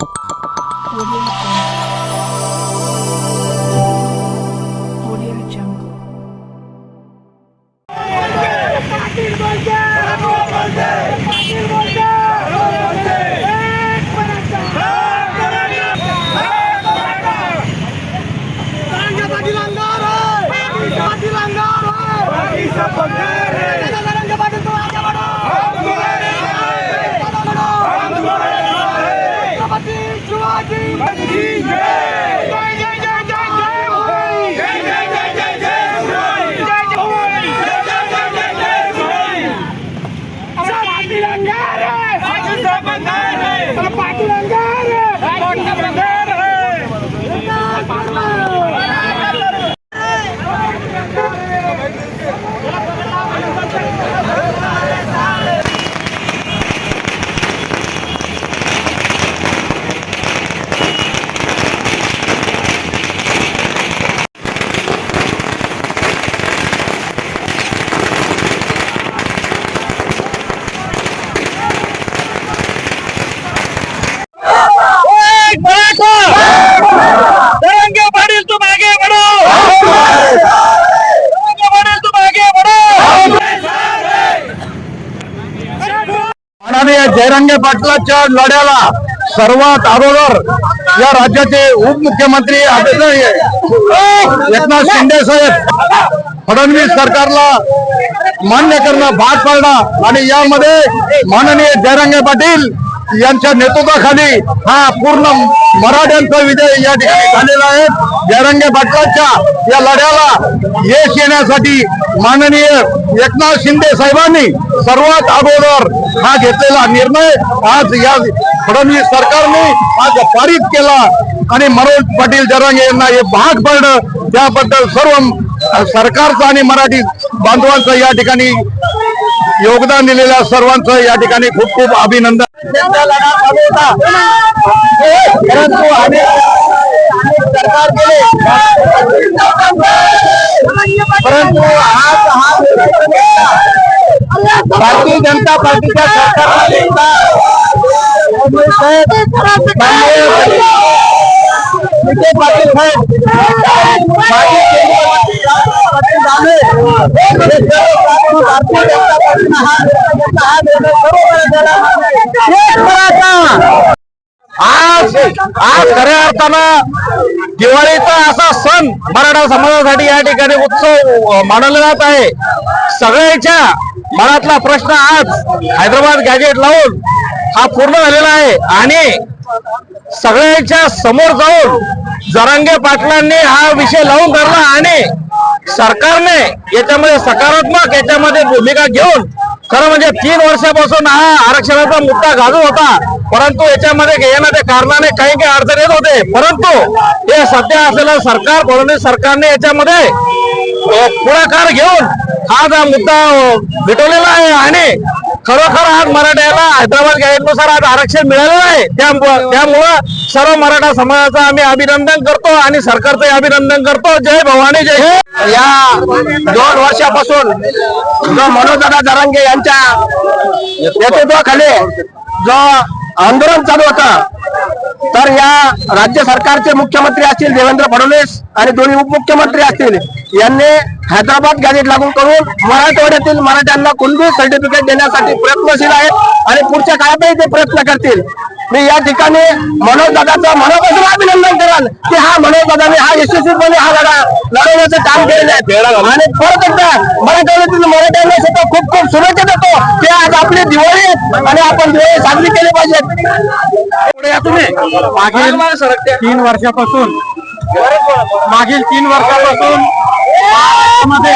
Audio Bye. माननीय जयरंगे पाटलाच्या लढ्याला सर्वात अगोदर या राज्याचे उपमुख्यमंत्री आदरणीय एकनाथ शिंदे साहेब फडणवीस सरकारला मान्य करणं भाग पाडणं आणि यामध्ये माननीय जयरंगे पाटील यांच्या नेतृत्वाखाली हा पूर्ण मराठ्यांचा विजय या ठिकाणी झालेला आहे. जयरंगे भटकांच्या या लढ्याला यश येण्यासाठी माननीय एकनाथ शिंदे साहेबांनी सर्वात अगोदर हा घेतलेला निर्णय. आज या फडणवीस सरकारने आज पारित केला आणि मनोज पाटील जरांगे यांना हे भाग पडलं. त्याबद्दल सर्व सरकारचं आणि मराठी बांधवांचं या ठिकाणी योगदान दिलेल्या सर्वांचं या ठिकाणी खूप खूप अभिनंदन. त्यांचा लढा चालू होता परंतु अनेक अनेक सरकार गेले परंतु आज हा भारतीय जनता पार्टीच्या सरकारने फडणवीस साहेब माननीय विजय पाटील साहेब भारतीय जनता हा निर्णय बरोबर मराठा आज आज खऱ्या अर्थानं दिवाळीचा असा सण मराठा समाजासाठी या ठिकाणी उत्सव मानवला जात आहे. सगळ्यांच्या मनातला प्रश्न आज हैदराबाद गॅजेट लावून हा पूर्ण झालेला आहे. आणि सगळ्यांच्या समोर जाऊन जरांगे पाटलांनी हा विषय लावून धरला आणि सरकारने याच्यामध्ये सकारात्मक याच्यामध्ये भूमिका घेऊन खरं म्हणजे तीन वर्षापासून हा आरक्षणाचा मुद्दा गाजू होता परंतु याच्यामध्ये येण्याच्या कारणाने काही काही अडचण येत होते. परंतु हे सध्या असलेलं सरकार फडणवीस सरकारने याच्यामध्ये पुढाकार घेऊन हा मुद्दा अ, मिटवलेला आहे आणि खरोखर आज मराठ्याला हैदराबाद गॅजेटनुसार आज आरक्षण मिळालेलं आहे. त्यामुळं त्यामुळं सर्व मराठा समाजाचं आम्ही अभिनंदन करतो आणि सरकारचं अभिनंदन करतो. जय भवानी जय हे या दोन वर्षापासून जो मनोजदादा जरांगे यांच्या नेतृत्वाखाली जो आंदोलन चालू होतं तर या राज्य सरकारचे मुख्यमंत्री असतील देवेंद्र फडणवीस आणि दोन्ही उपमुख्यमंत्री असतील. यांनी हैदराबाद गॅजेट लागू करून मराठवाड्यातील मराठ्यांना कुणबी सर्टिफिकेट देण्यासाठी प्रयत्नशील आहेत आणि पुढच्या काळातही ते प्रयत्न करतील. मी या ठिकाणी मनोज दादाचं मनापासून अभिनंदन कराल की हा मनोज दादाने हा यशस्वीपणे हा लढा लढवण्याचं काम केलेलं आहे. आणि परत एकदा मराठवाड्यातील मराठ्यांना सुद्धा खूप खूप शुभेच्छा देतो की आज आपली दिवाळी आहे आणि आपण दिवाळी साजरी केली पाहिजे. पुढे या तुम्ही. मागील तीन वर्षापासून. मागील तीन वर्षापासून मध्ये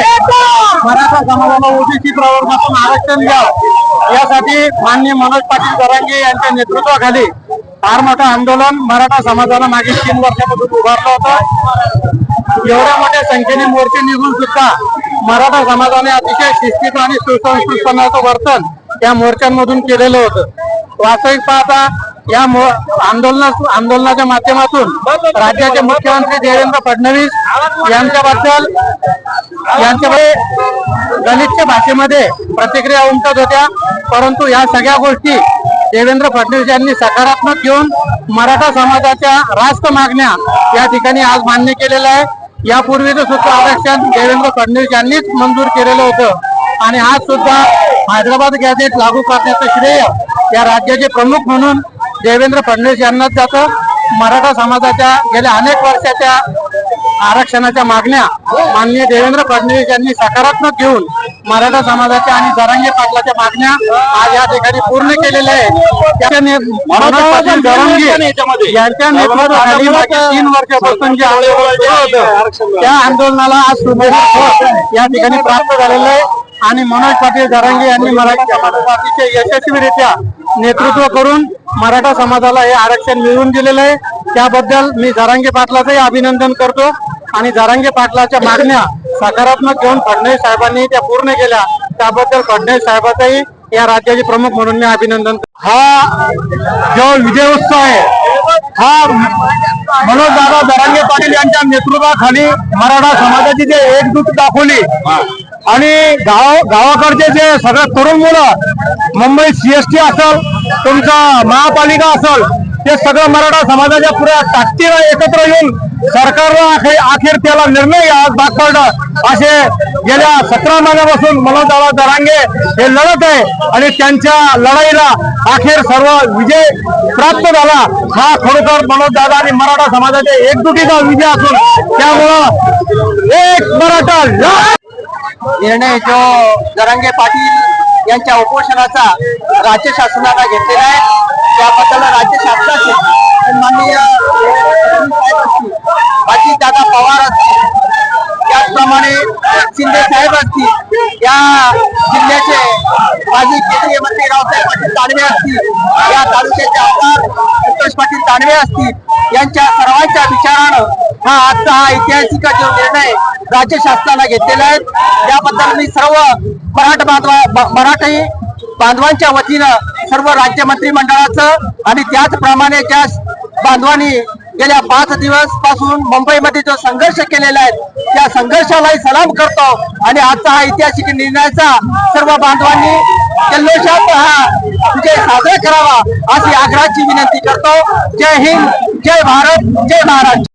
मराठा समाजाला ओबीसी प्रवर्गातून आरक्षण द्यावं. यासाठी माननीय मनोज पाटील जरांगे यांच्या नेतृत्वाखाली फार मोठं आंदोलन मराठा समाजाला मागील तीन वर्षापासून उभारलं होतं. एवढ्या मोठ्या संख्येने मोर्चे निघून सुद्धा मराठा समाजाने अतिशय शिस्तीचं आणि सुसंस्कृतपणाचं वर्तन त्या मोर्चांमधून केलेलं होतं. वास्तविक पाहता या आंदोलना आंदोलनाच्या माध्यमातून राज्याचे मुख्यमंत्री देवेंद्र फडणवीस यांच्याबद्दल यांच्याकडे गलिच्छ भाषेमध्ये प्रतिक्रिया उमटत होत्या. परंतु या सगळ्या गोष्टी देवेंद्र फडणवीस यांनी सकारात्मक घेऊन मराठा समाजाच्या रास्त मागण्या या ठिकाणी आज मान्य केलेल्या आहे यापूर्वीचं सुद्धा आरक्षण देवेंद्र फडणवीस यांनीच मंजूर केलेलं होतं. आणि आज सुद्धा हैदराबाद गॅझेट लागू करण्याचं श्रेय या राज्याचे प्रमुख म्हणून देवेंद्र फडणवीस यांनाच जातं मराठा समाजाच्या गेल्या अनेक वर्षाच्या आरक्षणाच्या मागण्या माननीय देवेंद्र फडणवीस यांनी सकारात्मक घेऊन मराठा समाजाच्या आणि जरांगे पाटलाच्या मागण्या आज या ठिकाणी पूर्ण केलेल्या आहेत. यांच्या नेतृत्वाखाली तीन वर्षापासून जे आंदोलन होतं त्या आंदोलनाला आज सुमेध या ठिकाणी प्राप्त झालेलं आहे. आणि मनोज पाटील जरांगे यांनी मराठी समाज पार्टीचे यशस्वीरित्या नेतृत्व करून मराठा समाजाला हे आरक्षण मिळवून दिलेलं आहे. त्याबद्दल मी जरांगे पाटलाचंही अभिनंदन करतो आणि जरांगे पाटलाच्या मागण्या सकारात्मक घेऊन फडणवीस साहेबांनी त्या पूर्ण केल्या. त्याबद्दल फडणवीस साहेबाचंही या राज्याचे प्रमुख म्हणून मी अभिनंदन करतो. हा जो विजय उत्सव आहे हा मनोज दादा जरांगे पाटील यांच्या नेतृत्वाखाली मराठा समाजाची जे एकजूट दाखवली आणि गाव गावाकडचे जे सगळं तरुण मुलं मुंबई सीएसटी असेल तुमचा महापालिका असेल ते सगळं मराठा समाजाच्या पुऱ्या ताकदीला एकत्र येऊन सरकारला अखेर अखेर त्याला निर्णय आज भाग पडला असे गेल्या सतरा महिन्यापासून मनोजदादा दरांगे हे लढत आहे आणि त्यांच्या लढाईला अखेर सर्व विजय प्राप्त झाला. हा खरोखर मनोजदादा आणि मराठा समाजाच्या एकजुटीचा विजय असून त्यामुळं एक मराठा निर्णय जो दरांगे पाटील यांच्या उपोषणाचा राज्य शासनाला घेतलेला आहे. त्याबद्दल राज्य शासनाचे माननीय बाजी दादा पवार असतील त्याचप्रमाणे शिंदे साहेब असतील या जिल्ह्याचे माजी केंद्रीय मंत्री रावसाहेब पाटील दानवे असतील या तालुक्याचे आमदार संतोष पाटील दानवे असतील यांच्या सर्वांच्या विचारानं हा आजचा हा ऐतिहासिक जो निर्णय राज्य शासनाला घेतलेला आहे त्याबद्दल मी सर्व मराठा बांधवा मराठी बांधवांच्या वतीनं सर्व राज्य मंत्रिमंडळाचं आणि त्याचप्रमाणे ज्या बांधवांनी गेल्या पाच दिवसपासून मुंबईमध्ये जो संघर्ष केलेला आहे त्या संघर्षालाही सलाम करतो आणि आजचा हा ऐतिहासिक निर्णयाचा सर्व बांधवांनी जल्लोषात हा विजय साजरा करावा अशी आग्रहाची विनंती करतो. जय हिंद जय भारत जय महाराष्ट्र.